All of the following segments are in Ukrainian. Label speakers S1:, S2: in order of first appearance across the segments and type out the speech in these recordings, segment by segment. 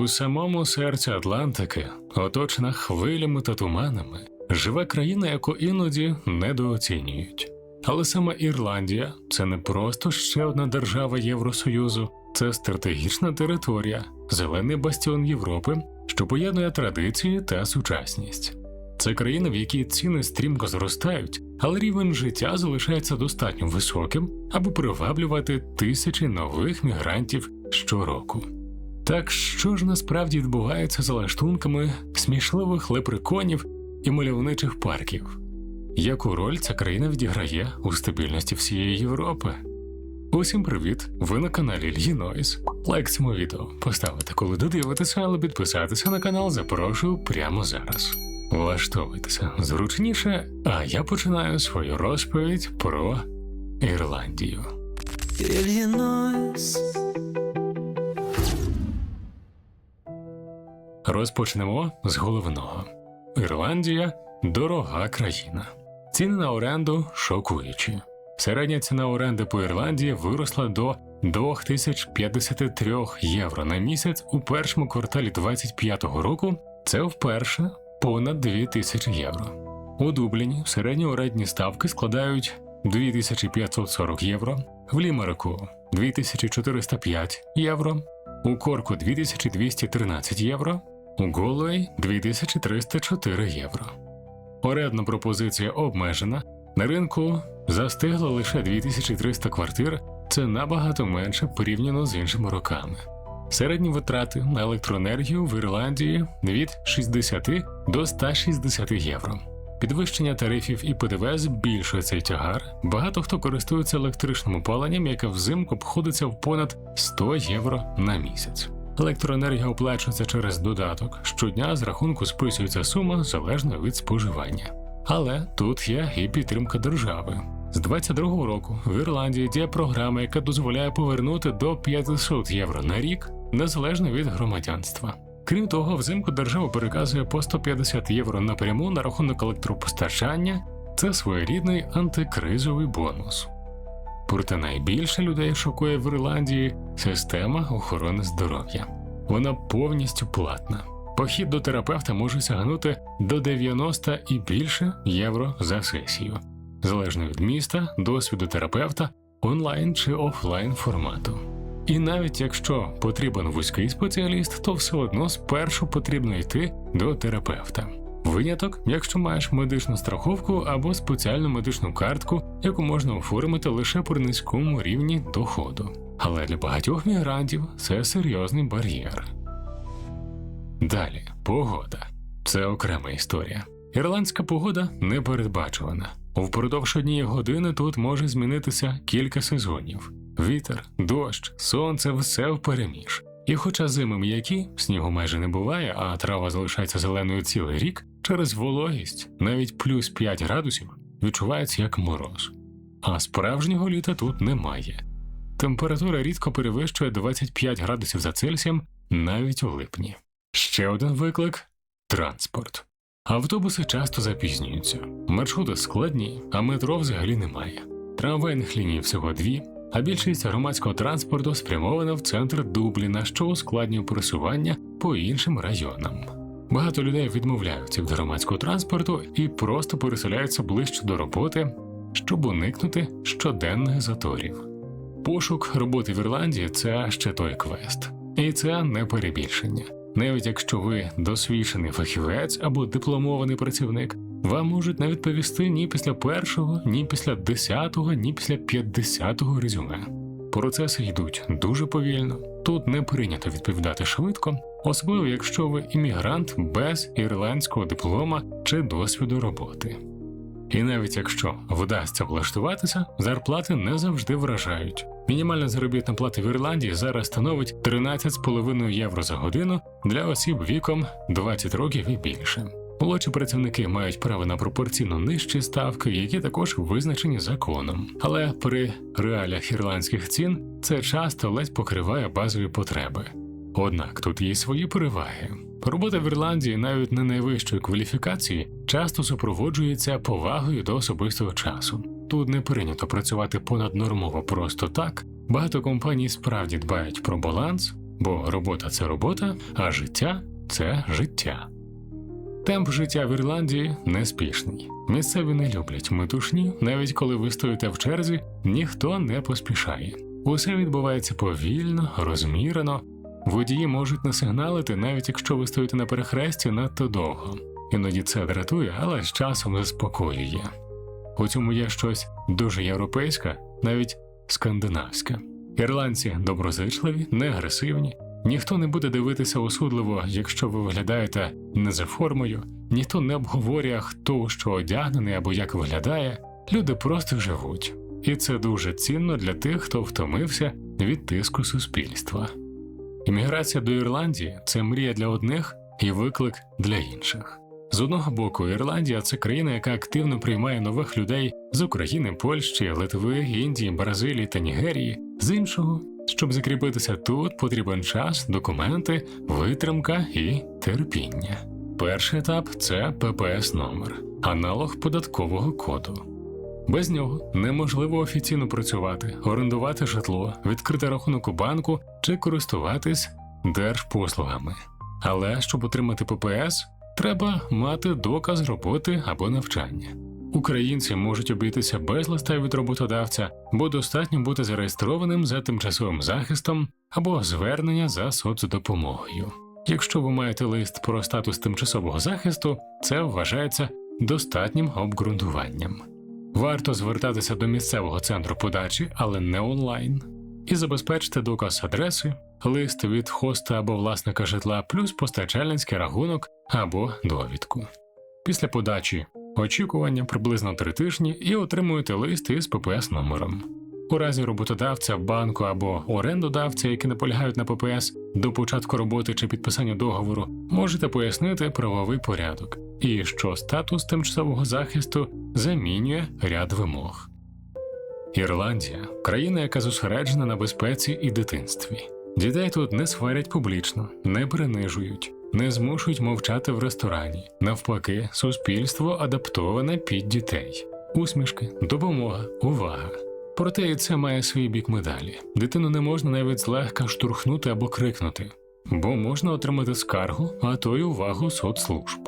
S1: У самому серці Атлантики, оточена хвилями та туманами, живе країна, яку іноді недооцінюють. Але саме Ірландія це не просто ще одна держава Євросоюзу, це стратегічна територія, зелений бастіон Європи, що поєднує традиції та сучасність. Це країна, в якій ціни стрімко зростають, але рівень життя залишається достатньо високим, аби приваблювати тисячі нових мігрантів щороку. Так що ж насправді відбувається за лаштунками смішливих лепреконів і мальовничих парків? Яку роль ця країна відіграє у стабільності всієї Європи? Усім привіт! Ви на каналі Льїнойс. Лайк цьому відео поставити, коли додивитеся, але підписатися на канал запрошую прямо зараз. Влаштовуйтеся зручніше, а я починаю свою розповідь про Ірландію.
S2: Illinois,
S1: Розпочнемо з головного: Ірландія дорога країна. Ціни на оренду шокуючі. Середня ціна оренди по Ірландії виросла до 2053 євро на місяць у першому кварталі 2025 року. Це вперше понад 2000 євро. У Дубліні середні орендні ставки складають 2540 євро, в Лімерику 2405 євро, у Корку 2213 євро, у Голуей 2304 євро. Орендна пропозиція обмежена. На ринку застигло лише 2300 квартир, це набагато менше порівняно з іншими роками. Середні витрати на електроенергію в Ірландії від 60 до 160 євро. Підвищення тарифів і ПДВ збільшує цей тягар. Багато хто користується електричним опаленням, яке взимку обходиться в понад 100 євро на місяць. Електроенергія оплачується через додаток. Щодня з рахунку списується сума залежно від споживання. Але тут є і підтримка держави. З 22-го року в Ірландії діє програма, яка дозволяє повернути до 500 євро на рік незалежно від громадянства. Крім того, взимку держава переказує по 150 євро напряму на рахунок електропостачання. Це своєрідний антикризовий бонус. Проте найбільше людей шокує в Ірландії система охорони здоров'я. Вона повністю платна. Похід до терапевта може сягнути до 90 і більше євро за сесію, залежно від міста, досвіду терапевта, онлайн чи офлайн формату. І навіть якщо потрібен вузький спеціаліст, то все одно спершу потрібно йти до терапевта. Виняток, якщо маєш медичну страховку або спеціальну медичну картку, яку можна оформити лише при низькому рівні доходу. Але для багатьох мігрантів це серйозний бар'єр. Далі погода. Це окрема історія. Ірландська погода непередбачувана. Впродовж однієї години тут може змінитися кілька сезонів: вітер, дощ, сонце, все впереміж. І хоча зими м'які, снігу майже не буває, а трава залишається зеленою цілий рік, через вологість навіть плюс 5 градусів відчувається як мороз. А справжнього літа тут немає. Температура рідко перевищує 25 градусів за Цельсієм навіть у липні. Ще один виклик транспорт. Автобуси часто запізнюються, маршрути складні, а метро взагалі немає. Трамвайних ліній всього дві, а більшість громадського транспорту спрямована в центр Дубліна, що ускладнює пересування по іншим районам. Багато людей відмовляються від громадського транспорту і просто переселяються ближче до роботи, щоб уникнути щоденних заторів. Пошук роботи в Ірландії це ще той квест, і це не перебільшення. Навіть якщо ви досвідчений фахівець або дипломований працівник, вам можуть не відповісти ні після першого, ні після десятого, ні після п'ятдесятого резюме. Процеси йдуть дуже повільно. Тут не прийнято відповідати швидко, особливо якщо ви іммігрант без ірландського диплома чи досвіду роботи. І навіть якщо вдасться влаштуватися, зарплати не завжди вражають. Мінімальна заробітна плата в Ірландії зараз становить 13,5 євро за годину для осіб віком 20 років і більше. Молодші працівники мають право на пропорційно нижчі ставки, які також визначені законом. Але при реаліях ірландських цін це часто ледь покриває базові потреби. Однак тут є свої переваги. Робота в Ірландії навіть не найвищої кваліфікації часто супроводжується повагою до особистого часу. Тут не прийнято працювати понаднормово просто так. Багато компаній справді дбають про баланс, бо робота це робота, а життя це життя. Темп життя в Ірландії неспішний. Місцеві не люблять метушні, навіть коли ви стоїте в черзі, ніхто не поспішає. Усе відбувається повільно, розмірено. Водії можуть насигналити, навіть якщо ви стоїте на перехресті надто довго. Іноді це дратує, але з часом заспокоює. У цьому є щось дуже європейське, навіть скандинавське. Ірландці доброзичливі, не агресивні. Ніхто не буде дивитися осудливо, якщо ви виглядаєте не за формою, ніхто не обговорює, хто що одягнений або як виглядає. Люди просто живуть. І це дуже цінно для тих, хто втомився від тиску суспільства. Імміграція до Ірландії це мрія для одних і виклик для інших. З одного боку, Ірландія це країна, яка активно приймає нових людей з України, Польщі, Литви, Індії, Бразилії та Нігерії. З іншого, щоб закріпитися тут, потрібен час, документи, витримка і терпіння. Перший етап це ППС номер, аналог податкового коду. Без нього неможливо офіційно працювати, орендувати житло, відкрити рахунок у банку чи користуватись держпослугами. Але щоб отримати ППС, треба мати доказ роботи або навчання. Українці можуть обійтися без листа від роботодавця, бо достатньо бути зареєстрованим за тимчасовим захистом або звернення за соцдопомогою. Якщо ви маєте лист про статус тимчасового захисту, це вважається достатнім обґрунтуванням. Варто звертатися до місцевого центру подачі, але не онлайн, і забезпечити доказ адреси, лист від хоста або власника житла, плюс постачальницький рахунок або довідку. Після подачі очікування приблизно три тижні і отримуєте лист із ППС номером. У разі роботодавця, банку або орендодавця, які наполягають на ППС до початку роботи чи підписання договору, можете пояснити правовий порядок і що статус тимчасового захисту замінює ряд вимог. Ірландія країна, яка зосереджена на безпеці і дитинстві. Дітей тут не сварять публічно, не принижують, не змушують мовчати в ресторані. Навпаки, суспільство адаптоване під дітей. Усмішки, допомога, увага. Проте і це має свій бік медалі. Дитину не можна навіть злегка штурхнути або крикнути, бо можна отримати скаргу, а то й увагу соцслужб.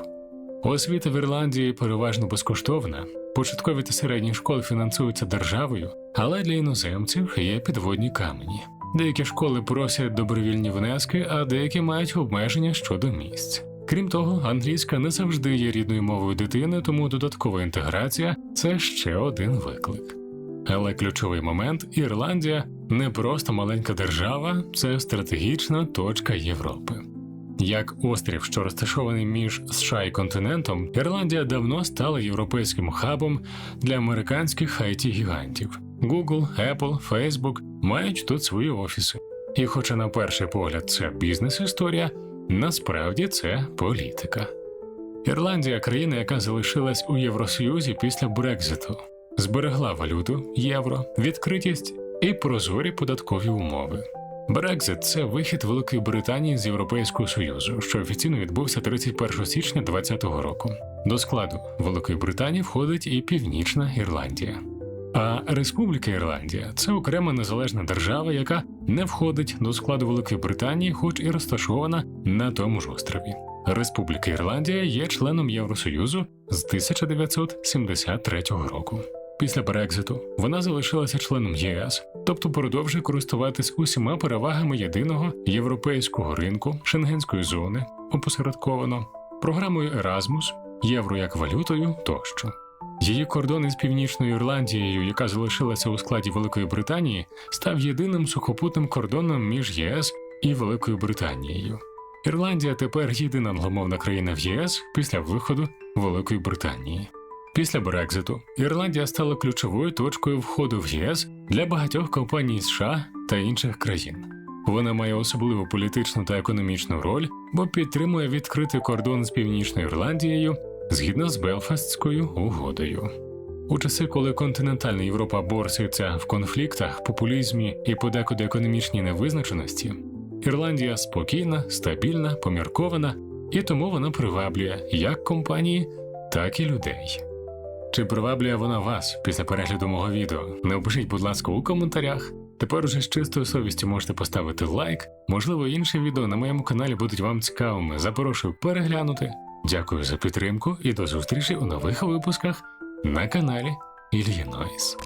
S1: Освіта в Ірландії переважно безкоштовна. Початкові та середні школи фінансуються державою, але для іноземців є підводні камені. Деякі школи просять добровільні внески, а деякі мають обмеження щодо місць. Крім того, англійська не завжди є рідною мовою дитини, тому додаткова інтеграція це ще один виклик. Але ключовий момент Ірландія не просто маленька держава, це стратегічна точка Європи. Як острів, що розташований між США і континентом, Ірландія давно стала європейським хабом для американських it гігантів Google, Apple, Facebook мають тут свої офіси. І, хоча на перший погляд це бізнес-історія, насправді це політика. Ірландія країна, яка залишилась у Євросоюзі після Брекзиту, зберегла валюту, євро, відкритість і прозорі податкові умови. Брекзит це вихід Великої Британії з Європейського Союзу, що офіційно відбувся 31 січня 2020 року. До складу Великої Британії входить і Північна Ірландія. А Республіка Ірландія це окрема незалежна держава, яка не входить до складу Великої Британії, хоч і розташована на тому ж острові. Республіка Ірландія є членом Євросоюзу з 1973 року. Після Брекзиту вона залишилася членом ЄС, тобто продовжує користуватись усіма перевагами єдиного європейського ринку, шенгенської зони, опосередковано, програмою Erasmus, євро як валютою тощо. Її кордон із Північною Ірландією, яка залишилася у складі Великої Британії, став єдиним сухопутним кордоном між ЄС і Великою Британією. Ірландія тепер єдина англомовна країна в ЄС після виходу Великої Британії. Після Брекзиту Ірландія стала ключовою точкою входу в ЄС для багатьох компаній США та інших країн. Вона має особливу політичну та економічну роль, бо підтримує відкритий кордон з Північною Ірландією згідно з Белфастською угодою. У часи, коли континентальна Європа борситься в конфліктах, популізмі і подекуди економічній невизначеності, Ірландія спокійна, стабільна, поміркована, і тому вона приваблює як компанії, так і людей. Чи приваблює вона вас після перегляду мого відео? Напишіть, будь ласка, у коментарях. Тепер уже з чистою совістю можете поставити лайк. Можливо, інші відео на моєму каналі будуть вам цікавими. Запрошую переглянути. Дякую за підтримку і до зустрічі у нових випусках на каналі Ілья Нойс.